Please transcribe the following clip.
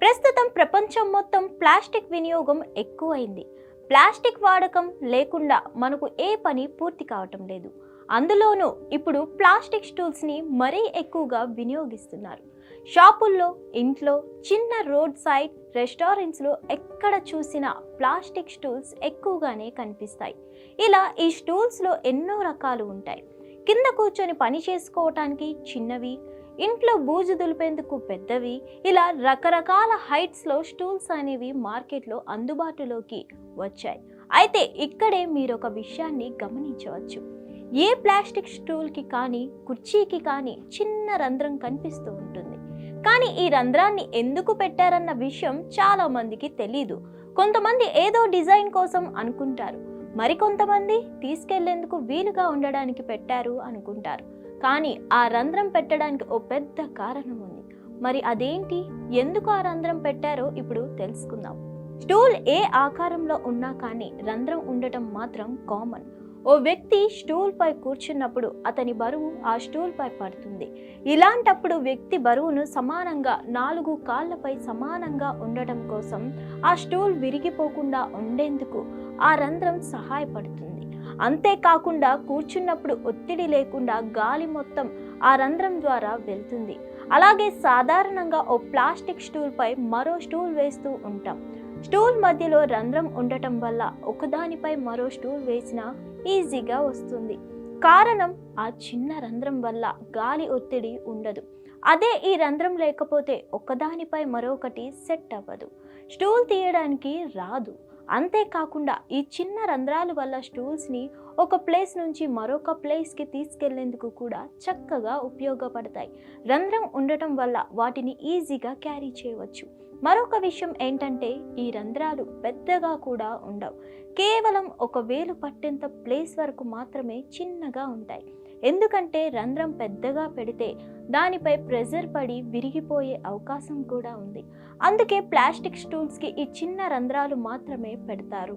ప్రస్తుతం ప్రపంచం మొత్తం ప్లాస్టిక్ వినియోగం ఎక్కువైంది. ప్లాస్టిక్ వాడకం లేకుండా మనకు ఏ పని పూర్తి కావటం లేదు. అందులోనూ ఇప్పుడు ప్లాస్టిక్ స్టూల్స్ని మరీ ఎక్కువగా వినియోగిస్తున్నారు. షాపుల్లో ఇంట్లో చిన్న రోడ్ సైడ్ రెస్టారెంట్స్లో ఎక్కడ చూసినా ప్లాస్టిక్ స్టూల్స్ ఎక్కువగానే కనిపిస్తాయి. ఇలా ఈ స్టూల్స్లో ఎన్నో రకాలు ఉంటాయి. కింద కూర్చొని పని చేసుకోవటానికి చిన్నవి ఇంట్లో బూజు దులిపేందుకు పెద్దవి ఇలా రకరకాల హైట్స్లో స్టూల్స్ అనేవి మార్కెట్లో అందుబాటులోకి వచ్చాయి. అయితే ఇక్కడే మీరు ఒక విషయాన్ని గమనించవచ్చు. ఏ ప్లాస్టిక్ స్టూల్కి కానీ కుర్చీకి కానీ చిన్న రంధ్రం కనిపిస్తూ ఉంటుంది. కానీ ఈ రంధ్రాన్ని ఎందుకు పెట్టారన్న విషయం చాలా మందికి తెలీదు. కొంతమంది ఏదో డిజైన్ కోసం అనుకుంటారు. మరికొంతమంది తీసుకెళ్ళేందుకు వీలుగా ఉండడానికి పెట్టారు అనుకుంటారు. కానీ ఆ రంధ్రం పెట్టడానికి ఓ పెద్ద కారణం ఉంది. మరి అదేంటి? ఎందుకు ఆ రంధ్రం పెట్టారో ఇప్పుడు తెలుసుకుందాం. స్టూల్ ఏ ఆకారంలో ఉన్నా కానీ రంధ్రం ఉండటం మాత్రం కామన్. ఓ వ్యక్తి స్టూల్ పై కూర్చున్నప్పుడు అతని బరువు ఆ స్టూల్పై పడుతుంది. ఇలాంటప్పుడు వ్యక్తి బరువును సమానంగా నాలుగు కాళ్ళపై సమానంగా ఉండటం కోసం ఆ స్టూల్ విరిగిపోకుండా ఉండేందుకు ఆ రంధ్రం సహాయపడుతుంది. అంతేకాకుండా కూర్చున్నప్పుడు ఒత్తిడి లేకుండా గాలి మొత్తం ఆ రంధ్రం ద్వారా వెళ్తుంది. అలాగే సాధారణంగా ఓ ప్లాస్టిక్ స్టూల్పై మరో స్టూల్ వేస్తూ ఉంటాం. స్టూల్ మధ్యలో రంధ్రం ఉండటం వల్ల ఒకదానిపై మరో స్టూల్ వేసినా ఈజీగా వస్తుంది. కారణం ఆ చిన్న రంధ్రం వల్ల గాలి ఒత్తిడి ఉండదు. అదే ఈ రంధ్రం లేకపోతే ఒకదానిపై మరొకటి సెట్ అవ్వదు. స్టూల్ తీయడానికి రాదు. అంతేకాకుండా ఈ చిన్న రంధ్రాల వల్ల స్టూల్స్ని ఒక ప్లేస్ నుంచి మరొక ప్లేస్కి తీసుకెళ్ళేందుకు కూడా చక్కగా ఉపయోగపడతాయి. రంధ్రం ఉండటం వల్ల వాటిని ఈజీగా క్యారీ చేయవచ్చు. మరొక విషయం ఏంటంటే ఈ రంధ్రాలు పెద్దగా కూడా ఉండవు. కేవలం ఒక వేలు పట్టేంత ప్లేస్ వరకు మాత్రమే చిన్నగా ఉంటాయి. ఎందుకంటే రంధ్రం పెద్దగా పెడితే దానిపై ప్రెజర్ పడి విరిగిపోయే అవకాశం కూడా ఉంది. అందుకే ప్లాస్టిక్ స్టూల్స్కి ఈ చిన్న రంధ్రాలు మాత్రమే పెడతారు.